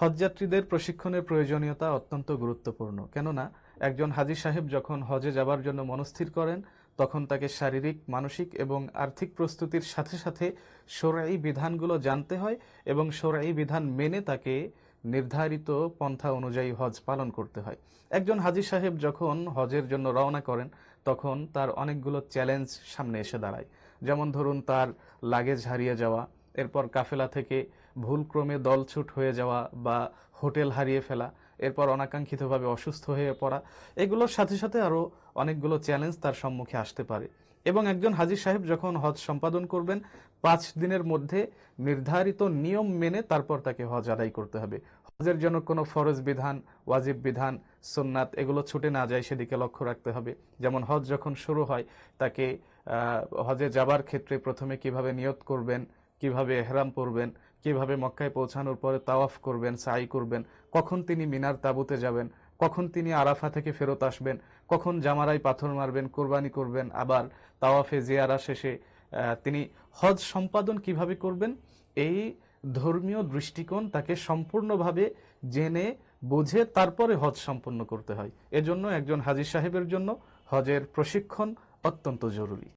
হজযাত্রীদের প্রশিক্ষণের প্রয়োজনীয়তা অত্যন্ত গুরুত্বপূর্ণ। কেননা, একজন হাজি সাহেব যখন হজে যাবার জন্য মনস্থির করেন, তখন তাকে শারীরিক, মানসিক এবং আর্থিক প্রস্তুতির সাথে সাথে সোরাই বিধানগুলো জানতে হয় এবং সোরাই বিধান মেনে তাকে নির্ধারিত পন্থা অনুযায়ী হজ পালন করতে হয়। একজন হাজি সাহেব যখন হজের জন্য রওনা করেন, তখন তার অনেকগুলো চ্যালেঞ্জ সামনে এসে দাঁড়ায়। যেমন ধরুন, তার লাগেজ হারিয়ে যাওয়া এরপর কাফেলা থেকে ভুলক্রমে দলছুট হয়ে যাওয়া বা হোটেল হারিয়ে ফেলা, এরপর অনাকাঙ্ক্ষিতভাবে অসুস্থ হয়ে পড়া, এগুলোর সাথে সাথে আরও অনেকগুলো চ্যালেঞ্জ তার সম্মুখে আসতে পারে। এবং একজন হাজির সাহেব যখন হজ সম্পাদন করবেন, পাঁচ দিনের মধ্যে নির্ধারিত নিয়ম মেনে তারপর তাকে হজ আদায় করতে হবে। হজের জন্য কোনো ফরজ বিধান, ওয়াজিব বিধান, সুন্নাত এগুলো ছুটে না যায় সেদিকে লক্ষ্য রাখতে হবে। যেমন হজ যখন শুরু হয়, তাকে হজে যাবার ক্ষেত্রে প্রথমে কীভাবে নিয়ত করবেন কীভাবে এহরাম পরবেন কীভাবে মক্কায় পৌঁছানোর পরে তাওয়াফ করবেন, সাই করবেন, কখন তিনি মিনার তাবুতে যাবেন, কখন তিনি আরাফা থেকে ফেরত আসবেন, কখন জামারায় পাথর মারবেন, কোরবানি করবেন, আবার তাওয়াফে জিয়ারা শেষে তিনি হজ সম্পাদন কীভাবে করবেন, এই ধর্মীয় দৃষ্টিকোণ তাকে সম্পূর্ণভাবে জেনে, বুঝে তারপরে হজ সম্পন্ন করতে হয়। এজন্য একজন হাজির সাহেবের জন্য হজের প্রশিক্ষণ অত্যন্ত জরুরি।